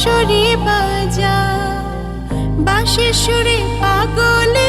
বাঁশরি বাজা বাঁশের সুরে পাগলে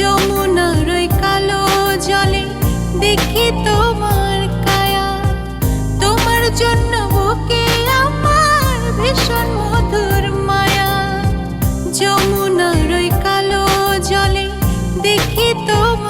যমুনার ওই কালো জলে দেখি তোমার কায়া। তোমার জন্য বুকে আমার ভীষণ মধুর মায়া। যমুনার ওই কালো জলে দেখি তোমার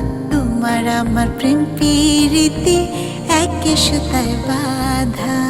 তোমার আমার প্রেম প্রীতি একে সুতায় বাধা।